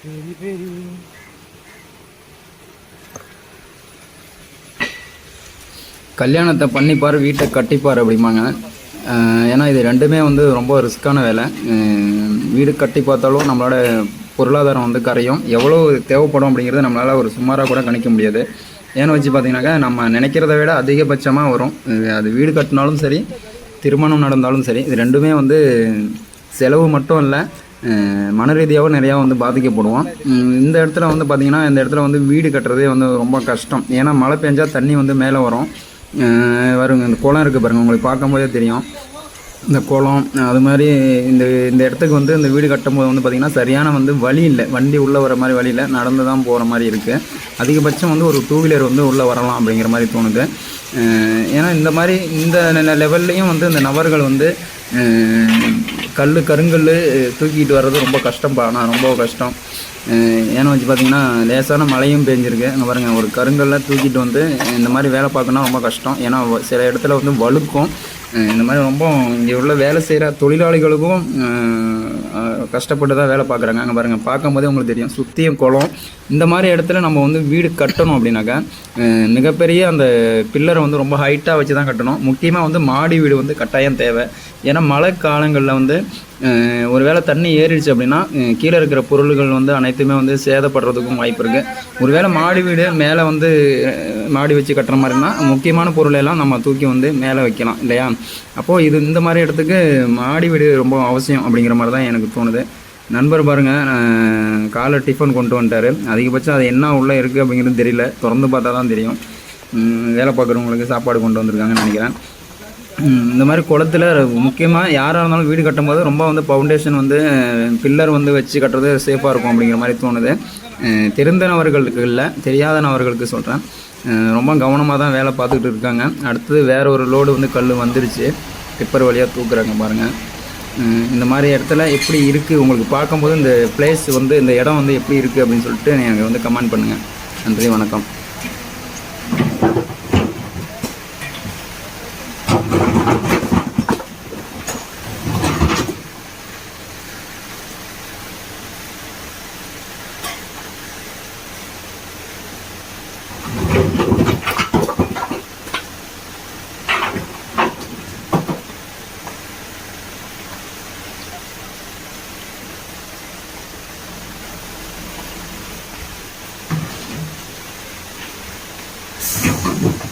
பெரி பெரி கல்யாணத்தை பண்ணிப்பார் வீட்டை கட்டிப்பார் அப்படிம்பாங்க. ஏன்னா இது ரெண்டுமே வந்து ரொம்ப ரிஸ்க்கான வேலை. வீடு கட்டி பார்த்தாலும் நம்மளோட பொருளாதாரம் வந்து கரையும். எவ்வளோ தேவைப்படும் அப்படிங்கிறது நம்மளால் ஒரு சுமாராக கூட கணிக்க முடியாது. ஏன்னு வச்சு பார்த்தீங்கன்னாக்கா நம்ம நினைக்கிறத விட அதிகபட்சமாக வரும். அது வீடு கட்டினாலும் சரி திருமணம் நடந்தாலும் சரி இது ரெண்டுமே வந்து செலவு மட்டும் இல்லை மன ரீதியாகவும் நிறையா வந்து பாதிக்கப்படுவோம். இந்த இடத்துல வந்து பார்த்திங்கன்னா இந்த இடத்துல வந்து வீடு கட்டுறதே வந்து ரொம்ப கஷ்டம். ஏன்னா மழை பெஞ்சால் தண்ணி வந்து மேலே வரும். வருங்க இந்த குளம் இருக்குது பாருங்கள் உங்களுக்கு பார்க்கும்போதே தெரியும். இந்த குளம் அது மாதிரி இந்த இந்த இடத்துக்கு வந்து இந்த வீடு கட்டும்போது வந்து பார்த்திங்கன்னா சரியான வந்து வழி இல்லை. வண்டி உள்ளே வர மாதிரி வழி இல்லை. நடந்து தான் போகிற மாதிரி இருக்குது அதிகபட்சம் வந்து ஒரு டூ வீலர் வந்து உள்ளே வரலாம் அப்படிங்கிற மாதிரி தோணுது. ஏன்னா இந்த மாதிரி இந்த லெவல்லையும் வந்து இந்த நபர்கள் வந்து கல் கருங்கல் தூக்கிட்டு வர்றது ரொம்ப கஷ்டம்ப்பா ஆனால் ரொம்ப கஷ்டம். ஏன்னு வச்சு பார்த்தீங்கன்னா லேசான மழையும் பெஞ்சிருக்கு. அங்கே பாருங்கள் ஒரு கருங்கல்லாம் தூக்கிட்டு வந்து இந்த மாதிரி வேலை பார்க்கணும்னா ரொம்ப கஷ்டம். ஏன்னா சில இடத்துல வந்து வழுக்கும். இந்த மாதிரி ரொம்ப இங்கே உள்ள வேலை செய்கிற தொழிலாளிகளுக்கும் கஷ்டப்பட்டு தான் வேலை பார்க்குறாங்க. அங்கே பாருங்கள் பார்க்கும்போதே உங்களுக்கு தெரியும். சுற்றியும் குளம். இந்த மாதிரி இடத்துல நம்ம வந்து வீடு கட்டணும் அப்படின்னாக்கா அஹ், மிகப்பெரிய அந்த பில்லரை வந்து ரொம்ப ஹைட்டாக வச்சு தான் கட்டணும். முக்கியமாக வந்து மாடி வீடு வந்து கட்டாயம் தேவை. ஏன்னா மழை காலங்களில் வந்து ஒரு ஒருவேளை தண்ணி ஏறிடுச்சு அப்படின்னா கீழே இருக்கிற பொருள்கள் வந்து அனைத்துமே வந்து சேதப்படுறதுக்கும் வாய்ப்பு இருக்குது ஒருவேளை மாடி வீடு மேலே வந்து மாடி வச்சு கட்டுற மாதிரினா முக்கியமான பொருளை எல்லாம் நம்ம தூக்கி வந்து மேலே வைக்கலாம் இல்லையா? அப்போது இது இந்த மாதிரி இடத்துக்கு மாடி வீடு ரொம்ப அவசியம் அப்படிங்கிற மாதிரி தான் எனக்கு தோணுது. நண்பர் பாருங்கள் காலை டிஃபன் கொண்டு வந்துட்டாரு. அதிகபட்சம் அது என்ன உள்ளே இருக்குது அப்படிங்கிறது தெரியல. திறந்து பார்த்தா தான் தெரியும் வேலை பார்க்குறவங்களுக்கு சாப்பாடு கொண்டு வந்திருக்காங்கன்னு நினைக்கிறேன். இந்த மாதிரி குளத்துல முக்கியமாக யாராக இருந்தாலும் வீடு கட்டும்போது ரொம்ப வந்து ஃபவுண்டேஷன் வந்து பில்லர் வந்து வச்சு கட்டுறது சேஃபாக இருக்கும் அப்படிங்கிற மாதிரி தோணுது. தெரிந்த தெரிந்தனவர்களுக்கு இல்லை தெரியாத நபர்களுக்கு சொல்கிறேன் ரொம்ப கவனமாக தான் வேலை பார்த்துக்கிட்டு இருக்காங்க. அடுத்தது வேறு ஒரு லோடு வந்து கல் வந்துருச்சு. டிப்பர் வழியாக தூக்குறாங்க பாருங்கள் இந்த மாதிரி இடத்துல எப்படி இருக்குது உங்களுக்கு பார்க்கும்போது இந்த பிளேஸ் வந்து இந்த இடம் வந்து எப்படி இருக்குது அப்படின்னு சொல்லிட்டு எனக்கு வந்து கமெண்ட் பண்ணுங்கள் நன்றி வணக்கம். Дякую.